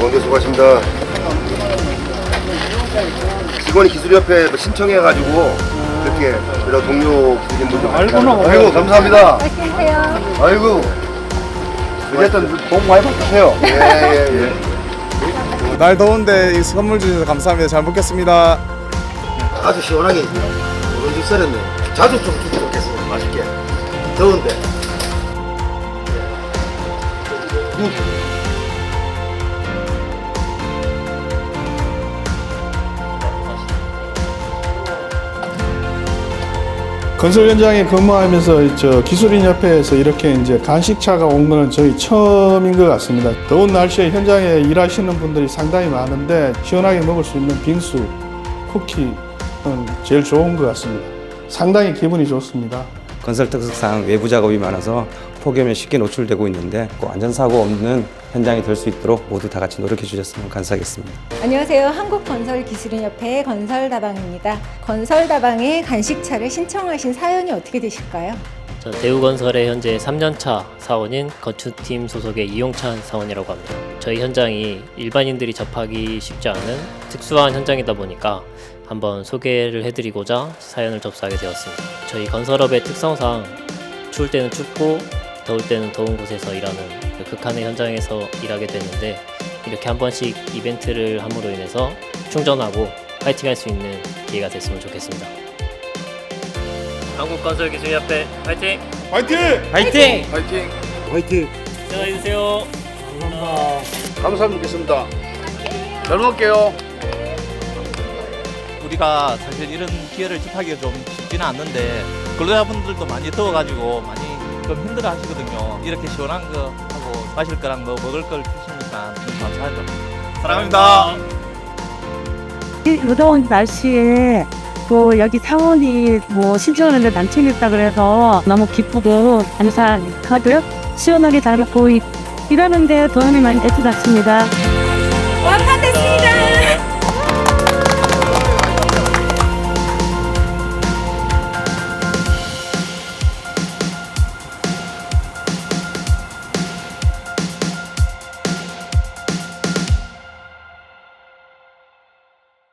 원대 수고하십니다. 직원이 기술협회 신청해가지고 이렇게 여러 동료 기술인분들 아이고 아이고 감사합니다. 맛있게 드세요. 아이고 어쨌든 복 많이 받으세요. 예예 예. 날 더운데 이 선물 주셔서 감사합니다. 잘 먹겠습니다. 아주 시원하게 오렌지 썰었네. 자주 좀 주면 좋겠어요. 맛있게. 더운데. 건설 현장에 근무하면서 저 기술인 협회에서 이렇게 이제 간식차가 온 거는 저희 처음인 것 같습니다. 더운 날씨에 현장에 일하시는 분들이 상당히 많은데 시원하게 먹을 수 있는 빙수, 쿠키는 제일 좋은 것 같습니다. 상당히 기분이 좋습니다. 건설 특성상 외부 작업이 많아서 폭염에 쉽게 노출되고 있는데 꼭 안전사고 없는 현장이 될 수 있도록 모두 다 같이 노력해 주셨으면 감사하겠습니다. 안녕하세요. 한국건설기술인협회 건설다방입니다. 건설다방에 간식차를 신청하신 사연이 어떻게 되실까요? 저 대우건설의 현재 3년차 사원인 건축팀 소속의 이용찬 사원이라고 합니다. 저희 현장이 일반인들이 접하기 쉽지 않은 특수한 현장이다 보니까 한번 소개를 해드리고자 사연을 접수하게 되었습니다. 저희 건설업의 특성상 추울 때는 춥고 더울 때는 더운 곳에서 일하는 그 극한의 현장에서 일하게 되는데 이렇게 한 번씩 이벤트를 함으로 인해서 충전하고 파이팅할 수 있는 기회가 됐으면 좋겠습니다. 한국건설기술협회 파이팅! 화이팅! 파이팅! 화이팅! 화이팅. 전화해주세요. 감사합니다. 잘 먹을게요. 우리가 사실 이런 기회를 접하기가 좀 쉽지는 않는데 근로자분들도 많이 더워가지고 많이 좀 힘들어 하시거든요. 이렇게 시원한 거 하고 마실 거랑 뭐 먹을 걸 주시니까 너무 감사하죠. 사랑합니다. 이 더운 날씨에 또 여기 사원이 뭐 신청하는데 난청했다 그래서 너무 기쁘고 감사하고요. 시원하게 잘 먹고 이- 일하는데 도움이 많이 됐을 것 같습니다. 완판 됐습니다.